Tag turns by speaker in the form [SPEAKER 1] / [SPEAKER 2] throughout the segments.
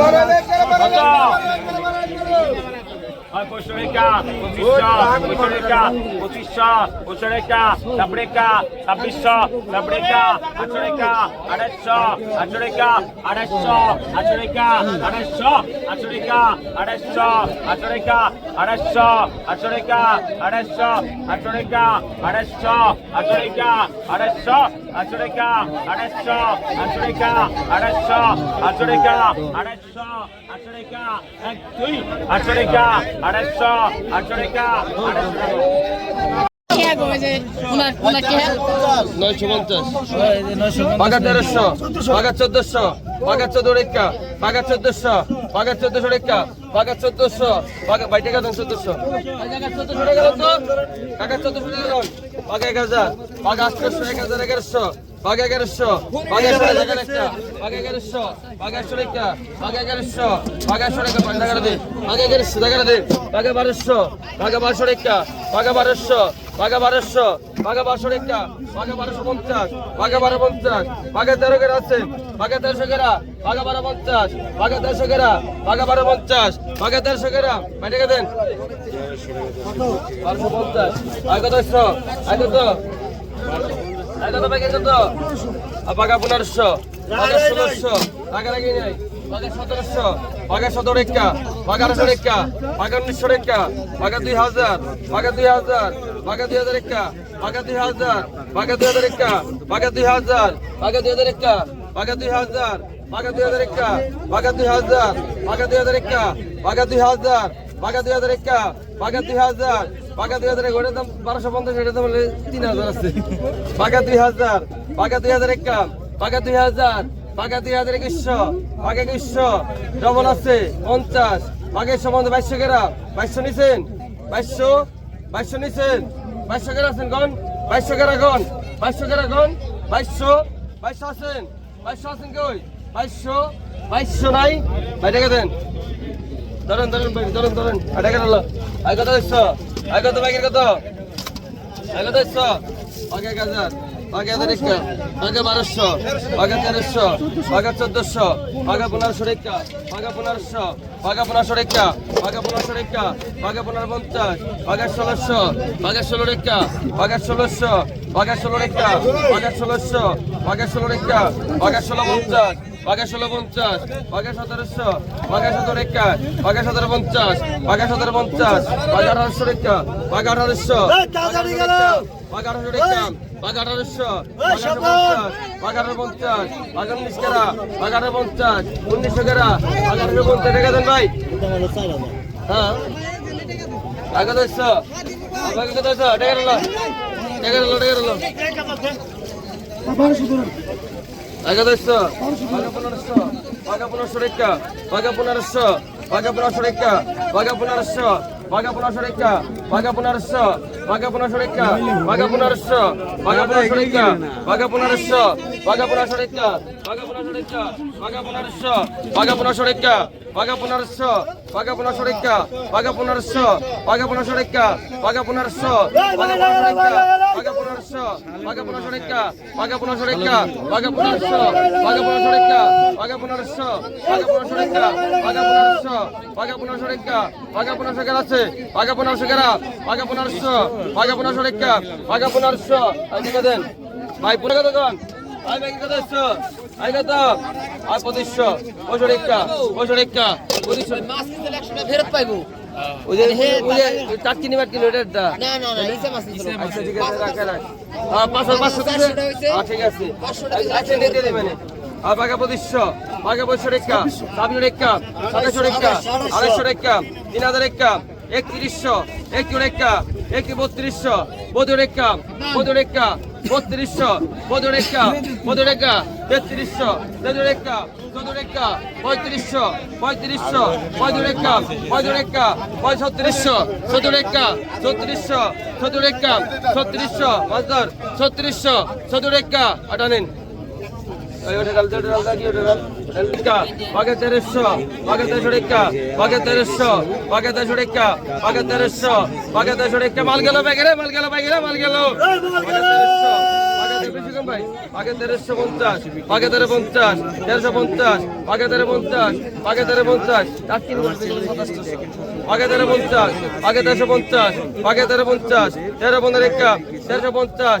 [SPEAKER 1] ¡Para, পঁচিশশো রেখা পঁচিশশো রেখা পঁচিশশো পঁচিশশো রেখা সাবরেখা ছাব্বিশশো সাবরেখা আটশো রেখা আড়াইশো আটশো রেখা আড়াইশো আটশো রেখা আড়াইশো আটশো রেখা আড়াইশো আটশো রেখা আড়াইশো আটশো রেখা আড়াইশো আটশো রেখা আড়াইশো আটশো রেখা আড়াইশো আটশো রেখা আড়াইশো আটশো রেখা আড়াইশো আটশো রেখা আড়াইশো আটশো রেখা এক দুই আটশো রেখা আড়াইশো আটশো রেখা আড়াইশো
[SPEAKER 2] ওনার ওনার কে?
[SPEAKER 3] নয়শো পঞ্চাশ। পাকা তেরোশো পাকা চোদ্দশো পাকা চোদ্দ রেখা পাকা চোদ্দশো পাকা চোদ্দশো রেখা পাকা চোদ্দশো। পাকা বাইটে টাকা চোদ্দশো টাকা টাকা পাকা এক হাজার পাকা এক হাজার এগারোশো। বাঘ এগারোশো বাঘ একশো টাকা একটা বাঘ এগারোশো বাঘ একশো টাকা বাঘ এগারোশো বাঘ একশো টাকা পাঁচ টাকা দে। বাঘ এগারোশো টাকা দে। বাঘে বারোশো বাঘে বারোশো টাকা বাঘে বারোশো বাঘে বারোশো বাঘে বারোশো টাকা বাঘে বারোশো পঞ্চাশ বাঘে বারো পঞ্চাশ বাঘে তেরো গেরা আছে। বাঘে তেরোশো গেরা বাঘে বারো পঞ্চাশ বাঘে তেরোশো গেরা বাঘে বারো পঞ্চাশ বাঘে তেরোশো গেরা মেটে দেন। বারোশো পঞ্চাশ। আগে তো আগে তো কত আয় কত পাকা পনেরোশো পাকা ষোলোশো লাগিয়ে নেই পাকা সতেরোশো পাকা সতেরো রেখা পাকা আঠারোশো রেখা পাকা উনিশশো রেখা পাকা দুই হাজার পাকা দুই হাজার পাকা দুই হাজার রেখা পাকা দুই হাজার পাকা দুই হাজার রেখা পাকা দুই হাজার পাকা দুই হাজার রেখা পাকা দুই হাজার পাকা দুই হাজার রেখা পাকা দুই হাজার পাকা দুই হাজার রেখা পাকা দুই হাজার পাকা দুই হাজার রেখা পাকা দুই হাজার পাকা দুই হাজার ওটার দাম বারোশো পঞ্চাশ এটার দাম হলে তিন হাজার আছে। পাকা দুই হাজার পাকা দুই হাজার একটা পাকা দুই হাজার পাকা দুই হাজার একুশশো পাকা একুশশো ডবল আছে, পঞ্চাশ পাকা সম্বন্ধে বাইশশো কেরা বাইশশো নিছেন, বাইশশো বাইশশো নিছেন, বাইশশো কেরা আছেন গন বাইশশো কেরা গন বাইশশো কেরা গন বাইশশো বাইশশো আছেন বাইশশো আছেন কই? বাইশশো বাইশশো নাই? ভাই টাকা দেন। ধরেন ধরেন ধরেন ধরেন। আয় কত দিচ্ছ? আয় কত বাইকের কত? আয় কত দিচ্ছ আগে এক হাজার আগে হাজার একটা আগে বারোশো আগে তেরোশো আগে চোদ্দশো আগে পনেরোশো রেখা আগে পনেরোশো আগে পনেরোশো রেখা আগে পনেরোশো রেখা আগে পনেরো পঞ্চাশ আগে ষোলোশো আগে ষোলো রেখা আগে ষোলোশো আগে ষোলো রেখা আগে ষোলোশো আগে ষোলো রেখা আগে ষোলো পঞ্চাশ বাঘা ষোলো পঞ্চাশ বাঘা সতেরোশো বাঘা সতেরো রেখা বাঘা সতেরো পঞ্চাশ বাঘা সতেরো পঞ্চাশ বাঘা আঠারোশো রেখা বাঘা আঠারোশো বাঘা আঠারোশো রেখা বাঘা আঠারোশো বাঘা পঞ্চাশ বাঘা উনিশ কেরা বাঘা পঞ্চাশ উনিশশো কেরা বাঘা আঠারো পঞ্চাশ রেখা দেন ভাই হ্যাঁ দশশো ডেকে রলো ডেকে রলো ডেকে রলো একাদশশো বাঘা পনেরোশো বাঘা পনেরোশো রেখা বাঘা পনেরোশো বাঘা পনেরোশো রেখা বাঘা পনেরোশো বাঘা পনেরোশো রেখা বাঘা পনেরোশো বাঘা পনেরোশো রেখা বাঘা পনেরোশো বাঘা পনেরোশো রেখা বাঘা পনেরোশো বাঘা পনেরোশো রেখা বাঘা পনেরোশো রেখা বাঘা পনেরোশো বাঘা পনেরোশো রেখা বাঘা পনেরোশো বাঘা পনেরোশো রেখা বাঘা পনেরোশো বাঘা পনেরোশো রেখা বাঘা পনেরোশো বাঘা পনেরোশো বাঘা পনেরোশো রেখা বাঘা পনেরোশো রেখা বাঘা পনেরোশো বাঘা পনেরোশো রেখা বাঘা পনেরোশো বাঘা পনেরোশো রেখা বাঘা পনেরোশো বাঘা পনেরোশো রেখা বাঘা পনেরোশো কেরা আছে বাঘা পনেরোশো কেরা বাঘা পনেরোশো ভাগা পনেরোশো রেখা ভাগা পনেরোশো আইনে দেন। ভাই পুনে কত দেন ভাই ভাই কত একশো আই কত আর পঁচিশশো পঁয়শো রেখা পঁয়শো রেখা পঁচিশশো
[SPEAKER 2] ফেরত পাইবো।
[SPEAKER 3] আর পাকা পঁচিশশো পাকা পঁচিশশো রেখা ছাব্বিশশো রেখা সাতাশশো রেখা আড়াইশো রেখা তিন হাজার রেখা একত্রিশশো একটি রেখা একটি বত্রিশশো বধুরেখা বধুরেখা বত্রিশশো বধুরেখা বধুরেখা তেত্রিশশো তেজুরেখা চতুরেখা পঁয়ত্রিশশো ছত্রিশ ছত্রিশ ছত্রিশ ছত্রিশ চতুরেখা ছত্রিশশো চতুরেখা ছত্রিশশো মাস্টার ছত্রিশশো চতুরেখা আটানিন পাকে তেরোশো তেরোশো তেরোশো মাল গেল মাল গেল মাল গেল। তেরোশো পঞ্চাশ তেরো পঞ্চাশ পঞ্চাশ পঞ্চাশ পঞ্চাশ। পঞ্চাশ পঞ্চাশ পঞ্চাশ, তেরো পনেরো রেখা, তেরোশো পঞ্চাশ।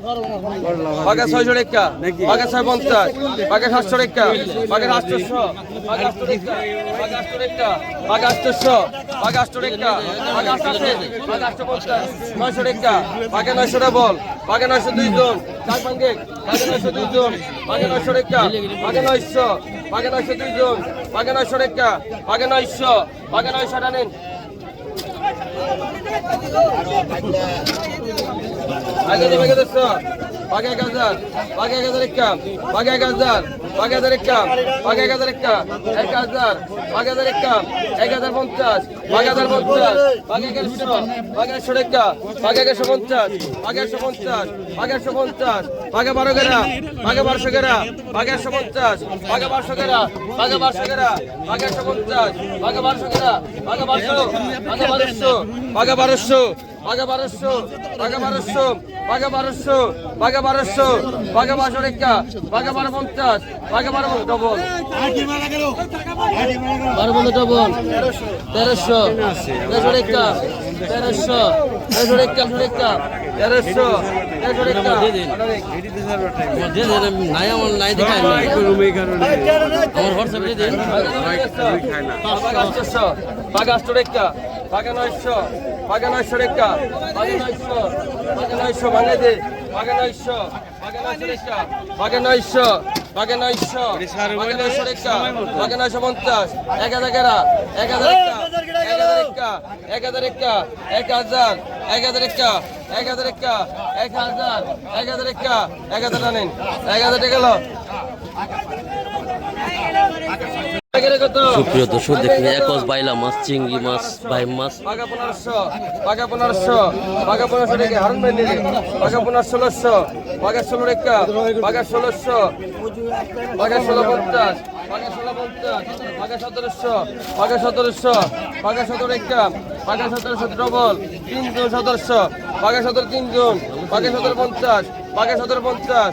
[SPEAKER 3] পাকে ছয়শো রেখা পাকে ছয় পঞ্চাশ পাকে সাতশো রেখা পাকে আটশোশো পাকে আটশো রেখা পাকে আটশোশো পাকে আটশো রেখা পাকে আটশো পাকে আটশো পঞ্চাশ নয়শো বল পাকে নয়শো দুই জন চার পাঁচ পাকে নয়শো দুই জন পাকে নয়শো রেখা পাকে নয়শো পাকে নয়শো দুই জন পাকে নয়শো রেখা পাকে নয়শো পাকে নয়শো নেন আগে দেবে কে দেখছ বাগে এক হাজার বাগে এক হাজার বাগে এক হাজার। বাগে হাজার একটা বাগে এক হাজার এক হাজার বাগে হাজার এক হাজার পঞ্চাশ বাগে হাজার পঞ্চাশ বাগে এগারোশো বাগে একশো টাকা বাগে এগারোশো পঞ্চাশ বাগে একশো পঞ্চাশ বাগে একশো পঞ্চাশ বাগে বারো গেরা বাগে বারোশো গেরা বাগে একশো পঞ্চাশ বাগে বারোশো গেরা বাগে বারোশো গেরা বাগে একশো পঞ্চাশ বাগে বারোশো গেরা বাগে বারোশো বাগে বারোশো বাগে বারোশো বাগে বারোশো বাগে বারোশো বাগে বারোশো বাগে বারোশো বাগে বারোশো রেখা বাগে বারো পঞ্চাশ বারো বন্ধু ডবল তেরোশো। তেরোশো রেখা তেরোশো। তেরোশো রেখা রেখা তেরোশো। তেরোশো রেখা
[SPEAKER 2] নাই আমার নাই দেখায় আমার হোয়াটসঅ্যাপে দিন।
[SPEAKER 3] আটশো। বাঘা আটশো রেখা নয়শো। বাঘা নয়শো রেখা বাঘা নয়শো। বাঘা নয়শো ভাঙে দে। বাঘা নয়শো। বাঘা নয়শো রেখা বাঘা নয়শো। বাঘা নয়শো বাঘা নয়শো রেখা বাঘে নয়শো পঞ্চাশ এক হাজার গেরা এক হাজার রেখা এক হাজার রিক্সা এক হাজার এক হাজার এক হাজার এক হাজার রিক্সা এক হাজার এক হাজার রিক্সা এক হাজার টানেন এক হাজার টাকা
[SPEAKER 4] সুপ্রিয় দর্শক দেখুন একস বাইলা মাছ চিংড়ি মাছ ভাই মাছ।
[SPEAKER 3] বাঘা পনেরোশো বাঘা পনেরোশো বাঘা পনেরোশো রেখে হারুন ভাই নিলে বাঘা পনেরো ষোলোশো বাঘা ষোলো রেখা বাঘা ষোলোশো বাঘা ষোলো পঞ্চাশ বাঘা ষোলো পঞ্চাশ বাঘা সতেরোশো বাঘা সতেরোশো বাঘা সতেরো রেখা বাঘা সতেরোশো ডবল তিনজন সতেরোশো সতেরো তিনজন সতেরো পঞ্চাশ বাঘা সতেরো পঞ্চাশ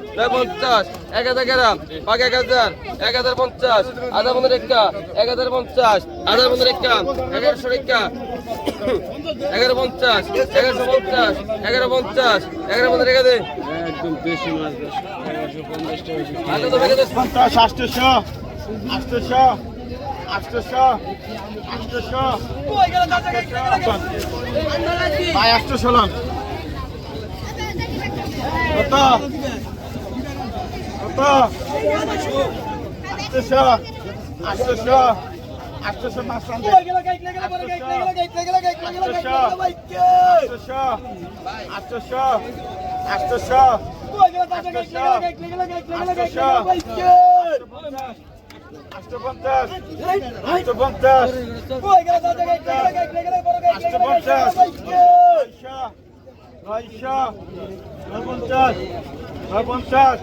[SPEAKER 3] পঞ্চাশ এক হাজার গ্রাম পাক এক হাজার এক হাজার পঞ্চাশ আধা পনেরো একটা এক হাজার পঞ্চাশ আধা পনেরো একটা এগারোশো একটা এগারো পঞ্চাশ এগারোশো পঞ্চাশ এগারো পঞ্চাশ এগারো পনেরো রেখে দে একদম বেশি মাছ
[SPEAKER 1] পঞ্চাশ আটশো আটশো আটশো আটশো আটশো আটশো আটশো মাছ আটশো আটশো আটশো পঞ্চাশ আটশো পঞ্চাশ আটশো পঞ্চাশ নয়শো নয় পঞ্চাশ নয় পঞ্চাশ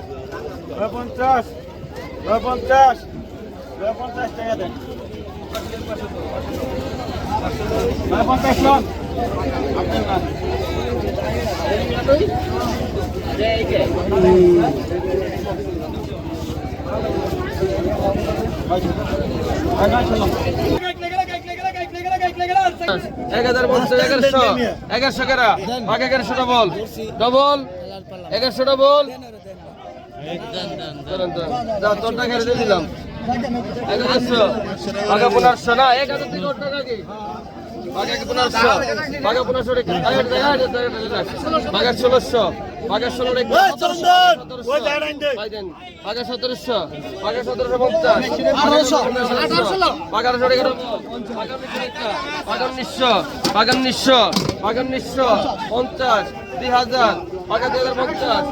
[SPEAKER 1] পঞ্চাশ পঞ্চাশ পঞ্চাশ টাকা
[SPEAKER 3] এগারোশো। এগারোশো কেরা? এগারোশো ডবল ডবল এগারোশো দিয়ে দিলাম পনেরোশো না এক হাজার থেকে টাকা কি ষোলোশো বাঘা সতেরোশো বাঘা সতেরোশো পঞ্চাশ বাঘার ষোলো বাগান নিঃস্ব বাগান নিঃস্ব বাগান নিঃস্ব পঞ্চাশ দুই হাজার। বাঘা দুই হাজার পঞ্চাশ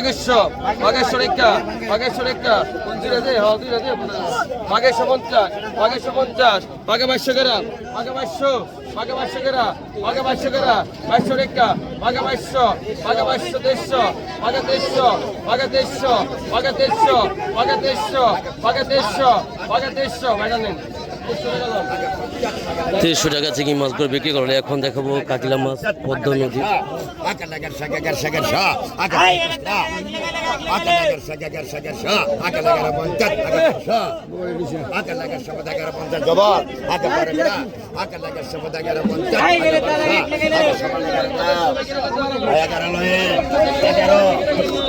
[SPEAKER 3] একুশশো বাঘেশো রেখা। বাঘেশো রেখা। দুই হাজার। হ্যাঁ দুই হাজার বাঘেশো পঞ্চাশ। বাঘেশো পঞ্চাশ। বাঘা বাইশশো গ্রাম। বাঘা বাইশশো। বাঘা বাইশশো গ্রাম। বাঘা বাইশশো গ্রাম। বাইশশো রেখা। বাঘা বাইশশো বাঘা বাইশশো দেড়শো বাঘা দেড়শো বাঘা দেড়শো বাঘা দেড়শো বাঘা দেড়শো বাঘা দেড়শো বাঘা দেড়শো বাইরে নেন দেড়শো টাকা
[SPEAKER 4] টাকা চিংড়ি মাছগুলো বিক্রি করলে এখন দেখাবো কাটিলা মাছ পদ্মা নদী
[SPEAKER 5] Akalagar sagagar sagar